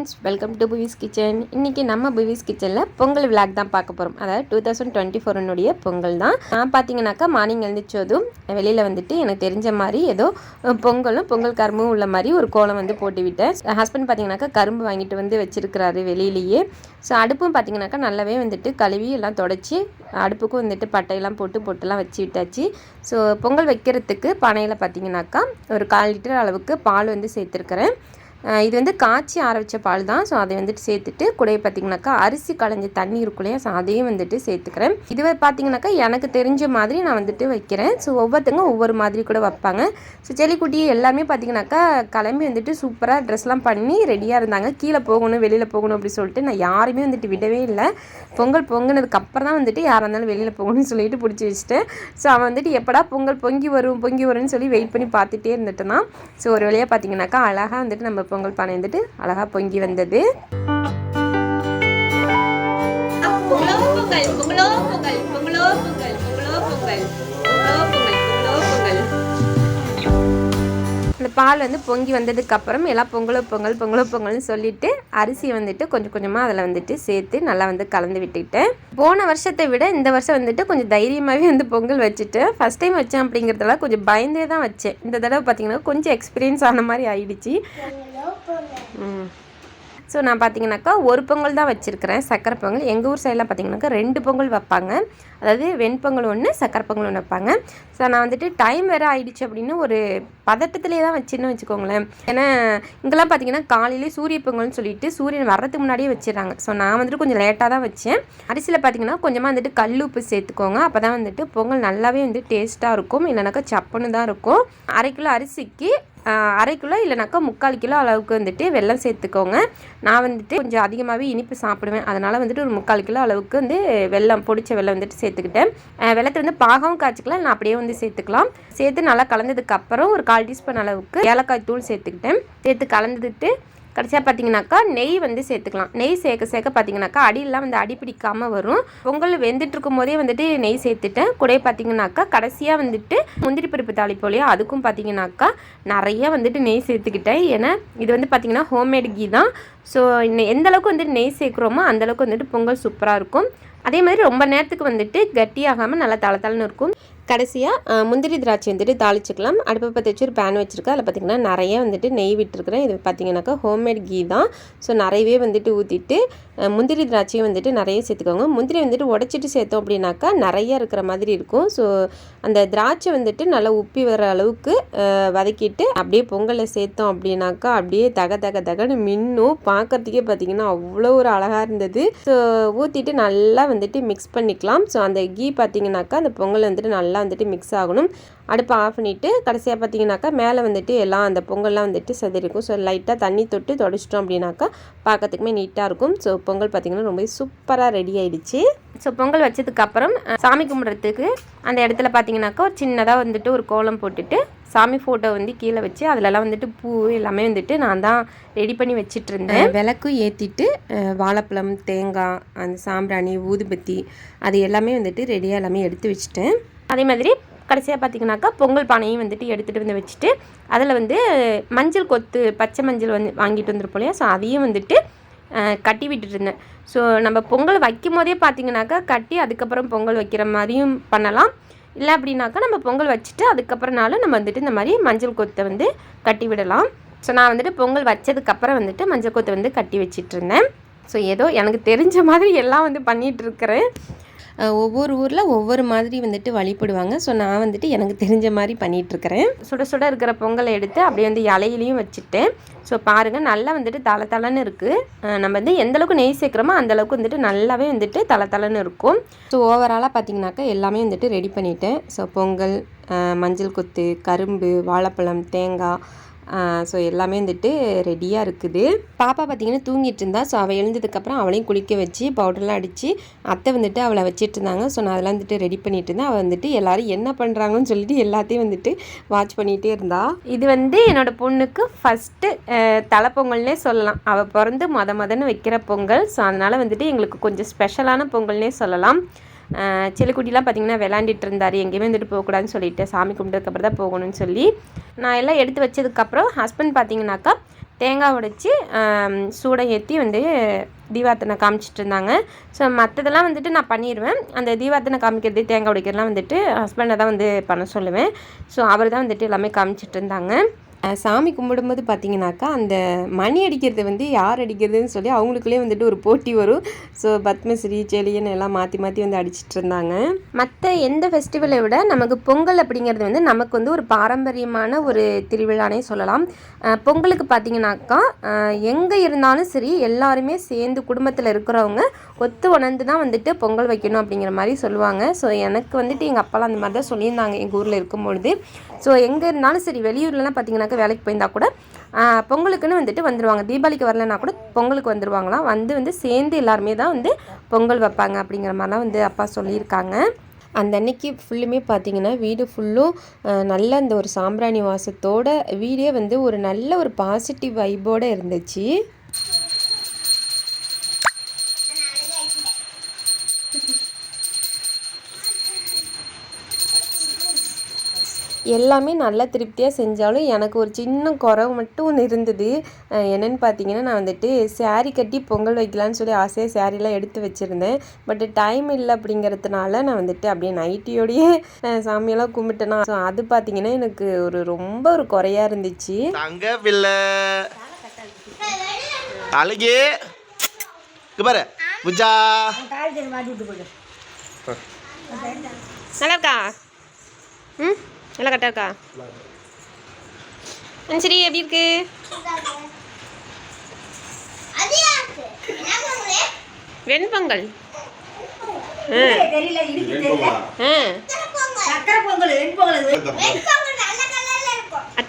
Friends welcome to Buvi's kitchen. இன்றைக்கி நம்ம புவிஸ் கிச்சனில் பொங்கல் விளாக் தான் பார்க்க போகிறோம் அதாவது டூ தௌசண்ட் டுவெண்ட்டி ஃபோரனுடைய பொங்கல் தான். நான் பார்த்தீங்கன்னாக்கா மார்னிங் எழுந்திரிச்சதும் வெளியில் வந்துட்டு எனக்கு தெரிஞ்ச மாதிரி ஏதோ பொங்கலும் பொங்கல் கரும்பும் உள்ள மாதிரி ஒரு கோலம் வந்து போட்டு விட்டேன். ஹஸ்பண்ட் பார்த்தீங்கன்னாக்கா கரும்பு வாங்கிட்டு வந்து வச்சிருக்கிறாரு வெளியிலேயே. ஸோ அடுப்பும் பார்த்தீங்கன்னாக்கா நல்லாவே வந்துட்டு கழுவி எல்லாம் தொடச்சி அடுப்புக்கும் வந்துட்டு பட்டையெல்லாம் போட்டு பொட்டெல்லாம் வச்சு விட்டாச்சு. ஸோ பொங்கல் வைக்கிறதுக்கு பானையில் பார்த்தீங்கன்னாக்கா ஒரு கால் லிட்டர் அளவுக்கு பால் வந்து சேர்த்துருக்குறேன். இது வந்து காய்ச்சி ஆற வச்ச பால் தான். ஸோ அதை வந்துட்டு சேர்த்துட்டு கூடயே பார்த்தீங்கன்னாக்கா அரிசி களைஞ்ச தண்ணி இருக்கும் இல்லையா ஸோ அதையும் வந்துட்டு சேர்த்துக்கிறேன். இதுவே பார்த்திங்கனாக்கா எனக்கு தெரிஞ்ச மாதிரி நான் வந்துட்டு வைக்கிறேன். ஸோ ஒவ்வொருத்தங்க ஒவ்வொரு மாதிரி கூட வைப்பாங்க. ஸோ செல்லிக்குட்டி எல்லாமே பார்த்தீங்கன்னாக்கா கிளம்பி வந்துட்டு சூப்பராக ட்ரெஸ்லாம் பண்ணி ரெடியாக இருந்தாங்க. கீழே போகணும் வெளியில் போகணும் அப்படி சொல்லிட்டு நான் யாருமே வந்துட்டு விடவே இல்லை. பொங்கல் பொங்கினதுக்கு அப்புறம் தான் வந்துட்டு யாராக இருந்தாலும் வெளியில் போகணும்னு சொல்லிட்டு பிடிச்சி வச்சுட்டேன். ஸோ அவன் வந்துட்டு எப்படா பொங்கல் பொங்கி வரும் பொங்கி வரும்னு சொல்லி வெயிட் பண்ணி பார்த்துட்டே இருந்துட்டேன்னா ஸோ ஒரு வழியாக பார்த்தீங்கன்னாக்கா அழகாக வந்துட்டு நம்ம பொங்கல் பானை வந்துட்டு அழகாக பொங்கி வந்தது. பொங்கலோ பொங்கல் பொங்கலோ பொங்கல் பொங்கலோ பொங்கல். பால் வந்து பொங்கி வந்ததுக்கு அப்புறம் எல்லாம் பொங்கலோ பொங்கல் பொங்கலோ பொங்கல்னு சொல்லிட்டு அரிசியை வந்துட்டு கொஞ்சம் கொஞ்சமாக அதில் வந்துட்டு சேர்த்து நல்லா வந்து கலந்து விட்டுக்கிட்டேன். போன வருஷத்தை விட இந்த வருஷம் வந்துட்டு கொஞ்சம் தைரியமாகவே வந்து பொங்கல் வச்சுட்டேன் ஃபஸ்ட் டைம் வச்சேன் அப்படிங்கிறதுல கொஞ்சம் பயந்தே தான் வச்சேன். இந்த தடவை பார்த்தீங்கன்னா கொஞ்சம் எக்ஸ்பீரியன்ஸ் ஆன மாதிரி ஆயிடுச்சு. ம். ஸோ நான் பார்த்தீங்கன்னாக்கா ஒரு பொங்கல் தான் வச்சுருக்கிறேன். சக்கரை பொங்கல். எங்கள் ஊர் சைடெலாம் பார்த்தீங்கன்னாக்கா ரெண்டு பொங்கல் வைப்பாங்க. அதாவது வெண்பொங்கல் ஒன்று சக்கரை பொங்கல் ஒன்று வைப்பாங்க. ஸோ நான் வந்துட்டு டைம் வேறு ஆயிடுச்சு அப்படின்னு ஒரு பதட்டத்திலே தான் வச்சுன்னு வச்சுக்கோங்களேன். ஏன்னா இங்கெல்லாம் பார்த்தீங்கன்னா காலையிலே சூரிய பொங்கல்னு சொல்லிட்டு சூரியன் வர்றதுக்கு முன்னாடியே வச்சிடுறாங்க. ஸோ நான் வந்துட்டு கொஞ்சம் லேட்டாக தான் வச்சேன். அரிசியில் பார்த்தீங்கன்னா கொஞ்சமாக வந்துட்டு கல் உப்பு சேர்த்துக்கோங்க. அப்போ தான் வந்துட்டு பொங்கல் நல்லாவே வந்து டேஸ்ட்டாக இருக்கும். இல்லைனாக்கா சப்புன்னு தான் இருக்கும். அரை கிலோ அரிசிக்கு அரை கிலோ இல்லைனாக்கா முக்கால் கிலோ அளவுக்கு வந்துட்டு வெல்லம் சேர்த்துக்கோங்க. நான் வந்துட்டு கொஞ்சம் அதிகமாகவே இனிப்பு சாப்பிடுவேன். அதனால் வந்துட்டு ஒரு முக்கால் கிலோ அளவுக்கு வந்து வெல்லம் பொடிச்ச வெள்ளம் வந்துட்டு சேர்த்துக்கிட்டேன். வெள்ளத்தை வந்து பாகவும் காய்ச்சிக்கலாம். நான் அப்படியே வந்து சேர்த்துக்கலாம். சேர்த்து நல்லா கலந்ததுக்கு அப்புறம் ஒரு கால் டீஸ்பூன் அளவுக்கு ஏலக்காய் தூள் சேர்த்துக்கிட்டேன். சேர்த்து கலந்துட்டு கடைசியாக பார்த்தீங்கன்னாக்கா நெய் வந்து சேர்த்துக்கலாம். நெய் சேர்க்க சேர்க்க பார்த்தீங்கன்னாக்கா அடியெல்லாம் வந்து அடி பிடிக்காமல் வரும். பொங்கல் வெந்துட்டு இருக்கும் போதே வந்துட்டு நெய் சேர்த்துட்டேன் கூட பார்த்தீங்கன்னாக்கா கடைசியாக வந்துட்டு முந்திரி பருப்பு தாளிப்போலையோ அதுக்கும் பார்த்தீங்கன்னாக்கா நிறைய வந்துட்டு நெய் சேர்த்துக்கிட்டேன். ஏன்னா இது வந்து பார்த்தீங்கன்னா ஹோம்மேட் கீ தான். ஸோ எந்த அளவுக்கு வந்துட்டு நெய் சேர்க்குறோமோ அந்தளவுக்கு வந்துட்டு பொங்கல் சூப்பராக இருக்கும். அதே மாதிரி ரொம்ப நேரத்துக்கு வந்துட்டு கட்டியாகாமல் நல்லா தளதளன்னு இருக்கும். கடைசியாக முந்திரி திராட்சை வந்துட்டு தாளிச்சுக்கலாம். அடுப்பை பற்றி வச்சு ஒரு பேன் வச்சுருக்கேன் அதில் பார்த்திங்கன்னா நிறைய வந்துட்டு நெய் விட்டுருக்குறேன். இது பார்த்தீங்கன்னாக்கா ஹோம்மேட் கீ தான். ஸோ நிறையவே வந்துட்டு ஊற்றிட்டு முந்திரி திராட்சையும் வந்துட்டு நிறைய சேர்த்துக்கோங்க. முந்திரி வந்துட்டு உடச்சிட்டு சேர்த்தோம் அப்படின்னாக்கா நிறைய இருக்கிற மாதிரி இருக்கும். ஸோ அந்த திராட்சை வந்துட்டு நல்லா உப்பி வர அளவுக்கு வதக்கிட்டு அப்படியே பொங்கலில் சேர்த்தோம் அப்படின்னாக்கா அப்படியே தக தக தகன்னு மின்னும். பார்க்கறதுக்கே பார்த்தீங்கன்னா அவ்வளோ ஒரு அழகாக இருந்தது. ஸோ ஊற்றிட்டு நல்லா வந்துட்டு மிக்ஸ் பண்ணிக்கலாம். ஸோ அந்த கீ பார்த்திங்கனாக்கா அந்த பொங்கல் வந்துட்டு நல்லா வந்துட்டு மிக்ஸ் ஆகணும். அடுப்பை ஆஃப் பண்ணிவிட்டு கடைசியாக பார்த்தீங்கன்னாக்கா மேலே வந்துட்டு எல்லாம் அந்த பொங்கல்லாம் வந்துட்டு செதறிக்கும் ஸோ லைட்டாக தண்ணி தொட்டு தொடச்சிட்டோம் அப்படின்னாக்கா பார்க்கறதுக்குமே நீட்டாக இருக்கும். ஸோ பொங்கல் பார்த்திங்கன்னா ரொம்ப சூப்பராக ரெடி ஆகிடுச்சு ஸோ பொங்கல் வச்சதுக்கப்புறம் சாமி கும்பிட்றதுக்கு அந்த இடத்துல பார்த்தீங்கன்னாக்கா ஒரு சின்னதாக வந்துட்டு ஒரு கோலம் போட்டுட்டு சாமி ஃபோட்டோ வந்து கீழே வச்சு அதிலலாம் வந்துட்டு பூ எல்லாமே வந்துட்டு நான் தான் ரெடி பண்ணி வச்சுட்டு இருந்தேன் விளக்கும் ஏற்றிட்டு வாழைப்பழம் தேங்காய் அந்த சாம்பிராணி ஊதுபத்தி அது எல்லாமே வந்துட்டு ரெடியாக எல்லாமே எடுத்து வச்சுட்டேன். அதே மாதிரி கடைசியாக பார்த்தீங்கன்னாக்கா பொங்கல் பானையும் வந்துட்டு எடுத்துகிட்டு வந்து வச்சுட்டு அதில் வந்து மஞ்சள் கொத்து பச்சை மஞ்சள் வந்து வாங்கிட்டு வந்துருப்போம் இல்லையா? ஸோ அதையும் வந்துட்டு கட்டி விட்டுட்டு இருந்தேன். ஸோ நம்ம பொங்கல் வைக்கும் போதே பார்த்தீங்கன்னாக்கா கட்டி அதுக்கப்புறம் பொங்கல் வைக்கிற மாதிரியும் பண்ணலாம். இல்லை அப்படின்னாக்கா நம்ம பொங்கல் வச்சுட்டு அதுக்கப்புறம்னாலும் நம்ம வந்துட்டு இந்த மாதிரி மஞ்சள் கொத்தை வந்து கட்டி விடலாம். ஸோ நான் வந்துட்டு பொங்கல் வச்சதுக்கப்புறம் வந்துட்டு மஞ்சள் கொத்தை வந்து கட்டி வச்சிட்ருந்தேன் ஸோ ஏதோ எனக்கு தெரிஞ்ச மாதிரி எல்லாம் வந்து பண்ணிகிட்ருக்கிறேன் ஒவ்வொரு ஊரில் ஒவ்வொரு மாதிரி வந்துட்டு வழிபடுவாங்க. ஸோ நான் வந்துட்டு எனக்கு தெரிஞ்ச மாதிரி பண்ணிகிட்ருக்கிறேன் சுட சுட இருக்கிற பொங்கலை எடுத்து அப்படியே வந்து இலையிலையும் வச்சுட்டேன் ஸோ பாருங்கள் நல்லா வந்துட்டு தலை தலைன்னு இருக்குது நம்ம வந்து எந்த அளவுக்கு நெய் சேர்க்குறோமோ அந்த அளவுக்கு வந்துட்டு நல்லாவே வந்துட்டு தலை தலைன்னு இருக்கும். ஸோ ஓவராலாக பார்த்தீங்கன்னாக்கா எல்லாமே வந்துட்டு ரெடி பண்ணிட்டேன். ஸோ பொங்கல் மஞ்சள் கொத்து கரும்பு வாழைப்பழம் தேங்காய் ஸோ எல்லாமே வந்துட்டு ரெடியாக இருக்குது. பாப்பா பார்த்தீங்கன்னா தூங்கிட்டு இருந்தா ஸோ அவள் எழுந்ததுக்கப்புறம் அவளையும் குளிக்க வச்சு பவுடர்லாம் அடித்து அத்தை வந்துட்டு அவளை வச்சுட்டு இருந்தாங்க. ஸோ நான் அதெல்லாம் வந்துட்டு ரெடி பண்ணிட்டு இருந்தேன். அவள் வந்துட்டு எல்லாரும் என்ன பண்ணுறாங்கன்னு சொல்லிட்டு எல்லாத்தையும் வந்துட்டு வாட்ச் பண்ணிகிட்டே இருந்தா. இது வந்து என்னோட பொண்ணுக்கு ஃபஸ்ட்டு தலைப்பொங்கல்னே சொல்லலாம். அவள் பிறந்து மொத மதன்னு வைக்கிற பொங்கல். ஸோ அதனால் வந்துட்டு எங்களுக்கு கொஞ்சம் ஸ்பெஷலான பொங்கல்னே சொல்லலாம். செல்லுக்குட்டிலாம் பார்த்தீங்கன்னா விளாண்டுட்டு இருந்தார். எங்கேயுமே வந்துட்டு போகக்கூடாதுன்னு சொல்லிட்டு சாமி கும்பிட்டதுக்கப்புறம் தான் போகணும்னு சொல்லி நான் எல்லாம் எடுத்து வச்சதுக்கப்புறம் ஹஸ்பண்ட் பார்த்தீங்கன்னாக்கா தேங்காய் உடைச்சி சூடை ஏற்றி வந்து தீபாத்தனை காமிச்சிட்டு இருந்தாங்க. ஸோ மற்றதெல்லாம் வந்துட்டு நான் பண்ணிடுவேன் அந்த தீபாத்தனை காமிக்கிறது தேங்காய் உடைக்கிறதுலாம் வந்துட்டு ஹஸ்பண்டை தான் வந்து பண்ண சொல்லுவேன். ஸோ அவர் தான் வந்துட்டு எல்லாமே காமிச்சிட்டு இருந்தாங்க. சாமி கும்பிடும்போது பார்த்தீங்கன்னாக்கா அந்த மணி அடிக்கிறது வந்து யார் அடிக்கிறதுன்னு சொல்லி அவங்களுக்குள்ளே வந்துட்டு ஒரு போட்டி வரும். ஸோ பத்மஸ்ரீ செலியன் எல்லாம் மாற்றி மாற்றி வந்து அடிச்சிட்டு இருந்தாங்க. மற்ற எந்த ஃபெஸ்டிவலை விட நமக்கு பொங்கல் அப்படிங்கிறது வந்து நமக்கு வந்து ஒரு பாரம்பரியமான ஒரு திருவிழானே சொல்லலாம். பொங்கலுக்கு பார்த்தீங்கன்னாக்கா எங்கே இருந்தாலும் சரி எல்லாருமே சேர்ந்து குடும்பத்தில் இருக்கிறவங்க ஒத்து உணர்ந்து தான் வந்துட்டு பொங்கல் வைக்கணும் அப்படிங்கிற மாதிரி சொல்லுவாங்க. ஸோ எனக்கு வந்துட்டு எங்கள் அப்பாலாம் அந்த மாதிரி தான் சொல்லியிருந்தாங்க எங்கள் ஊரில் இருக்கும்பொழுது ஸோ எங்கே இருந்தாலும் சரி வெளியூர்லலாம் பார்த்தீங்கன்னாக்கா வேலைக்கு போயிருந்தால் கூட பொங்கலுக்குன்னு வந்துட்டு வந்துடுவாங்க தீபாவளிக்கு வரலனா கூட பொங்கலுக்கு வந்துடுவாங்களாம் வந்து வந்து சேர்ந்து எல்லாருமே தான் வந்து பொங்கல் வைப்பாங்க அப்படிங்கிற மாதிரிலாம் வந்து அப்பா சொல்லியிருக்காங்க. அந்த அன்னைக்கு ஃபுல்லுமே பார்த்தீங்கன்னா வீடு ஃபுல்லும் நல்ல அந்த ஒரு சாம்பிராணி வாசத்தோட வீடே வந்து ஒரு நல்ல ஒரு பாசிட்டிவ் வைபோடு இருந்துச்சு. எல்லாமே நல்ல திருப்தியாக செஞ்சாலும் எனக்கு ஒரு சின்ன குறவு மட்டும் ஒன்று இருந்தது. என்னன்னு பார்த்தீங்கன்னா நான் வந்துட்டு saree கட்டி பொங்கல் வைக்கலான்னு சொல்லி ஆசையாக சாரீலாம் எடுத்து வச்சுருந்தேன். பட் டைம் இல்லை அப்படிங்கிறதுனால நான் வந்துட்டு அப்படியே நைட்டியோடையே சாமியெல்லாம் கும்பிட்டேனா. ஸோ அது பார்த்தீங்கன்னா எனக்கு ஒரு ரொம்ப ஒரு குறையா இருந்துச்சு. தங்க பிள்ளை அழகே. இங்க பாரு புஜா. நல்லா இருக்கா? ம்? நல்லா கரெக்டாக இருக்கா? சரி எப்படி இருக்கு? வெண்பொங்கல்.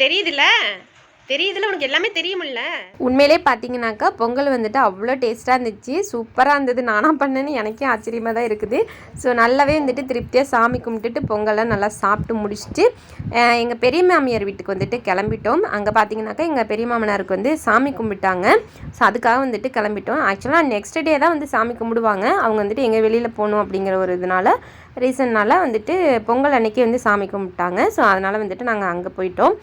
தெரியுதுல்ல? தெரியுதுல உனக்கு எல்லாமே தெரியுமில்ல? உண்மையிலே பார்த்தீங்கன்னாக்கா பொங்கல் வந்துட்டு அவ்வளோ டேஸ்ட்டாக இருந்துச்சு. சூப்பராக இருந்தது. நானாக பண்ணேன்னு எனக்கே ஆச்சரியமாக தான் இருக்குது. ஸோ நல்லாவே வந்துட்டு திருப்தியாக சாமி கும்பிட்டுட்டு பொங்கல்லாம் நல்லா சாப்பிட்டு முடிச்சுட்டு எங்கள் பெரிய மாமியார் வீட்டுக்கு வந்துட்டு கிளம்பிட்டோம். அங்கே பார்த்தீங்கன்னாக்கா எங்கள் பெரிய மாமனாருக்கு வந்து சாமி கும்பிட்டாங்க. ஸோ அதுக்காக வந்துட்டு கிளம்பிட்டோம். ஆக்சுவலாக நெக்ஸ்ட் டே தான் வந்து சாமி கும்பிடுவாங்க. அவங்க வந்துட்டு எங்கள் வெளியில் போகணும் அப்படிங்கிற ஒரு இதனால ரீசன்னால் வந்துட்டு பொங்கல் அன்னைக்கு வந்து சாமி கும்பிட்டாங்க. ஸோ அதனால் வந்துட்டு நாங்கள் அங்கே போயிட்டோம்.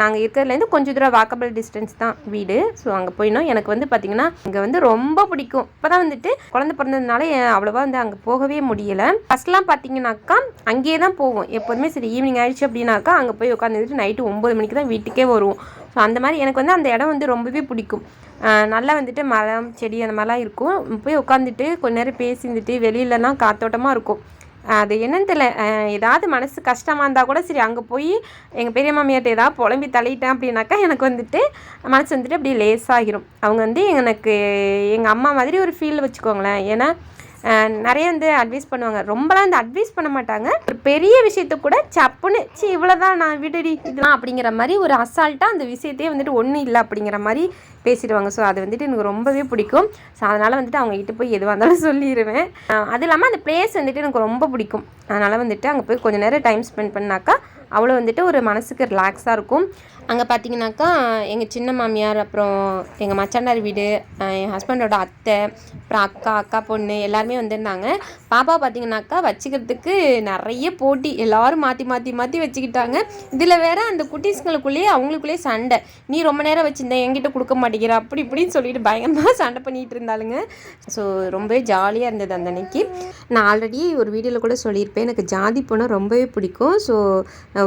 நாங்கள் இருக்கிறதுலேருந்து கொஞ்சம் தூரம் வாக்கபிள் டிஸ்டன்ஸ் தான் வீடு. ஸோ அங்கே போயினோம். எனக்கு வந்து பார்த்திங்கன்னா இங்கே வந்து ரொம்ப பிடிக்கும். இப்போ தான் வந்துட்டு குழந்தை பிறந்ததுனால அவ்வளோவா வந்து அங்கே போகவே முடியல. ஃபஸ்ட்லாம் பார்த்தீங்கன்னாக்கா அங்கேயே தான் போவோம். எப்போதுமே சரி ஈவினிங் ஆயிடுச்சு அப்படின்னாக்கா அங்கே போய் உட்காந்துட்டு நைட்டு ஒம்பது மணிக்கு தான் வீட்டுக்கே வருவோம். ஸோ அந்த மாதிரி எனக்கு வந்து அந்த இடம் வந்து ரொம்பவே பிடிக்கும். நல்லா வந்துட்டு மரம் செடி அந்த மாதிரிலாம் இருக்கும். போய் உட்காந்துட்டு கொஞ்ச நேரம் பேசிந்துட்டு வெளியிலலாம் காத்தோட்டமாக இருக்கும். அது என்னன்னு தெரியல. ஏதாவது மனசு கஷ்டமாக இருந்தால் கூட சரி அங்கே போய் எங்கள் பெரிய மாமியார்ட்ட ஏதாவது புலம்பி தள்ளிட்டேன் அப்படின்னாக்கா எனக்கு வந்துட்டு மனசு வந்துட்டு அப்படியே லேசாகிரும் அவங்க வந்து எனக்கு எங்கள் அம்மா மாதிரி ஒரு ஃபீல் வச்சுக்கோங்களேன். ஏன்னா நிறைய வந்து அட்வைஸ் பண்ணுவாங்க. ரொம்பலாம் வந்து அட்வைஸ் பண்ண மாட்டாங்க. ஒரு பெரிய விஷயத்த கூட சப்புன்னு சி இவ்வளோதான் நான் விடுடி இதெல்லாம் அப்படிங்கிற மாதிரி ஒரு அசால்ட்டாக அந்த விஷயத்தையே வந்துட்டு ஒன்றும் இல்லை அப்படிங்கிற மாதிரி பேசிடுவாங்க. ஸோ அது வந்துட்டு எனக்கு ரொம்பவே பிடிக்கும். ஸோ அதனால் வந்துட்டு அவங்ககிட்ட போய் எதுவாக இருந்தாலும் சொல்லிடுவேன் அது இல்லாமல் அந்த பிளேஸ் வந்துட்டு எனக்கு ரொம்ப பிடிக்கும். அதனால் வந்துட்டு அங்கே போய் கொஞ்சம் நேரம் டைம் ஸ்பெண்ட் பண்ணாக்கா அவ்வளோ வந்துட்டு ஒரு மனசுக்கு ரிலாக்ஸாக இருக்கும். அங்கே பார்த்தீங்கன்னாக்கா எங்கள் சின்ன மாமியார் அப்புறம் எங்கள் மச்சாண்டார் வீடு என் ஹஸ்பண்டோட அத்தை அப்புறம் அக்கா அக்கா பொண்ணு எல்லாருமே வந்திருந்தாங்க. பாப்பா பார்த்தீங்கன்னாக்கா வச்சுக்கிறதுக்கு நிறைய போட்டி எல்லாரும் மாற்றி மாற்றி மாற்றி வச்சுக்கிட்டாங்க. இதில் வேற அந்த குட்டீஸ்களுக்குள்ளேயே அவங்களுக்குள்ளேயே சண்டை. நீ ரொம்ப நேரம் வச்சுருந்த என்கிட்ட கொடுக்க மாட்டேங்கிற அப்படி இப்படின்னு சொல்லிட்டு பயங்கரமாக சண்டை பண்ணிகிட்டு இருந்தாளுங்க. ஸோ ரொம்பவே ஜாலியாக இருந்தது அந்த அன்னைக்கு. நான் ஆல்ரெடி ஒரு வீடியோவில் கூட சொல்லியிருப்பேன். எனக்கு ஜாதி போனால் ரொம்பவே பிடிக்கும். ஸோ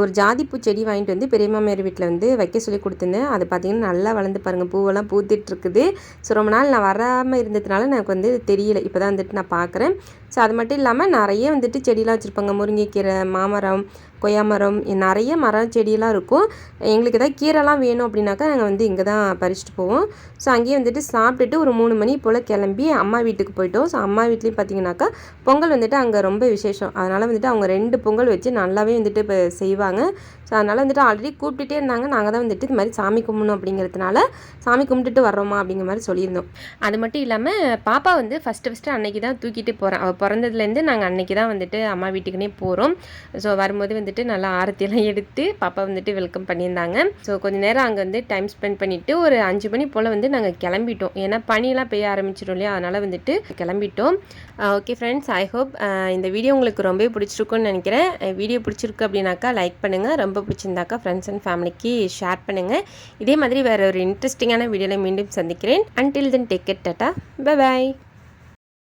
ஒரு ஜாதிப்பூ செடி வாங்கிட்டு வந்து பெரிய மாமியார் வீட்டில் வந்து வைக்க சொல்லி கொடுத்துருந்தேன். அது பார்த்தீங்கன்னா நல்லா வளர்ந்து பாருங்கள் பூவெல்லாம் பூத்துட்டு ஸோ ரொம்ப நாள் நான் வராமல் இருந்ததுனால எனக்கு வந்து தெரியல. இப்போ தான் வந்துட்டு நான் பார்க்குறேன் ஸோ அது மட்டும் இல்லாமல் நிறைய வந்துட்டு செடியெலாம் வச்சுருப்பாங்க. முருங்கைக்கீரை மாமரம் கொய்யா மரம் நிறைய மரம் செடியெல்லாம் இருக்கும். எங்களுக்கு ஏதாவது கீரைலாம் வேணும் அப்படின்னாக்கா நாங்கள் வந்து இங்கே தான் பறிச்சுட்டு போவோம். ஸோ அங்கேயே வந்துட்டு சாப்பிட்டுட்டு ஒரு மூணு மணி போல் கிளம்பி அம்மா வீட்டுக்கு போயிட்டோம். ஸோ அம்மா வீட்லேயும் பார்த்தீங்கன்னாக்கா பொங்கல் வந்துட்டு அங்கே ரொம்ப விசேஷம். அதனால் வந்துட்டு அவங்க ரெண்டு பொங்கல் வச்சு நல்லாவே வந்துட்டு இப்போ செய்வாங்க. ஸோ அதனால் வந்துட்டு ஆல்ரெடி கூப்பிட்டுட்டே இருந்தாங்க. நாங்கள் தான் வந்துட்டு இது மாதிரி சாமி கும்பிடணும் அப்படிங்கிறதுனால சாமி கும்பிட்டுட்டு வர்றோமா அப்படிங்கிற மாதிரி சொல்லியிருந்தோம். அது மட்டும் இல்லாமல் பாப்பா வந்து ஃபஸ்ட்டு ஃபஸ்ட்டு அன்னைக்கு தான் தூக்கிட்டு போகிறேன் அவள் பிறந்ததுலேருந்து நாங்கள் அன்னைக்கு தான் வந்துட்டு அம்மா வீட்டுக்குனே போகிறோம் ஸோ வரும்போது வந்துட்டு நல்லா ஆரத்தியெல்லாம் எடுத்து பாப்பா வந்துட்டு வெல்கம் பண்ணியிருந்தாங்க. ஸோ கொஞ்ச நேரம் அங்கே வந்து டைம் ஸ்பெண்ட் பண்ணிவிட்டு ஒரு அஞ்சு மணி போல் வந்து நாங்கள் கிளம்பிட்டோம். ஏன்னா பனியெல்லாம் பெய்ய ஆரம்பிச்சிடும் இல்லையா? அதனால் வந்துட்டு கிளம்பிட்டோம். ஓகே ஃப்ரெண்ட்ஸ் ஐ ஹோப் இந்த வீடியோ உங்களுக்கு ரொம்பவே பிடிச்சிருக்குன்னு நினைக்கிறேன். Uh, வீடியோ பிடிச்சிருக்கு அப்படின்னாக்கா லைக் பண்ணுங்கள் ரொம்ப பிடிச்சிருந்தாக்கா ஃப்ரெண்ட்ஸ் அண்ட் ஃபேமிலிக்கு ஷேர் பண்ணுங்கள் இதே மாதிரி வேறு ஒரு இன்ட்ரெஸ்டிங்கான வீடியோவில் மீண்டும் சந்திக்கிறேன். Until then take it tata bye